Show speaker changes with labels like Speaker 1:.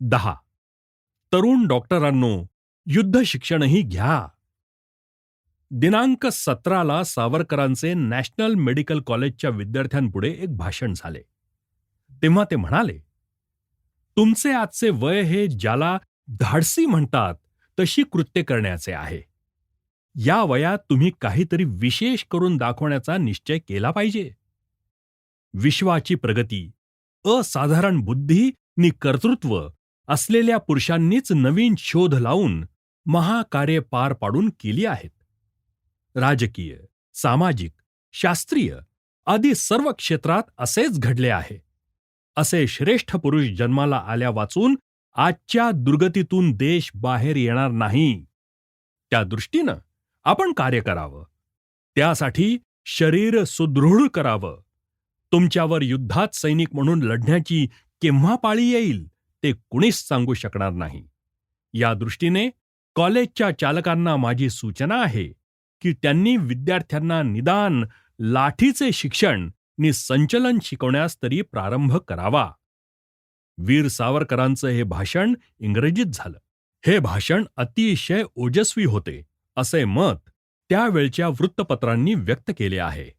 Speaker 1: दहा. तरुण डॉक्टरांनो युद्ध शिक्षणही घ्या. दिनांक सतराला सावरकरांचे नॅशनल मेडिकल कॉलेजच्या विद्यार्थ्यांपुढे एक भाषण झाले. तेव्हा ते म्हणाले तुमचे आजचे वय हे ज्याला धाडसी म्हणतात तशी कृत्य करण्याचे आहे. या वयात तुम्ही काहीतरी विशेष करून दाखवण्याचा निश्चय केला पाहिजे. विश्वाची प्रगती असाधारण बुद्धी नि कर्तृत्व असलेल्या पुरुषांनीच नवीन शोध लावून महाकार्य पार पाडून केली आहेत. राजकीय सामाजिक शास्त्रीय आदी सर्व क्षेत्रात असेच घडले आहे. असे श्रेष्ठ पुरुष जन्माला आल्या वाचून आजच्या दुर्गतीतून देश बाहेर येणार नाही. त्या दृष्टीनं आपण कार्य करावं. त्यासाठी शरीर सुदृढ करावं. तुमच्यावर युद्धात सैनिक म्हणून लढण्याची केव्हा पाळी येईल? ते कुणीच सांगू शकणार नाही. या दृष्टीने कॉलेजच्या चालकांना माझी सूचना आहे की त्यांनी विद्यार्थ्यांना निदान लाठीचे शिक्षण नि संचलन शिकवण्यास तरी प्रारंभ करावा. वीर सावरकरांचं हे भाषण इंग्रजीत झालं. हे भाषण अतिशय ओजस्वी होते असे मत त्यावेळच्या वृत्तपत्रांनी व्यक्त केले आहे.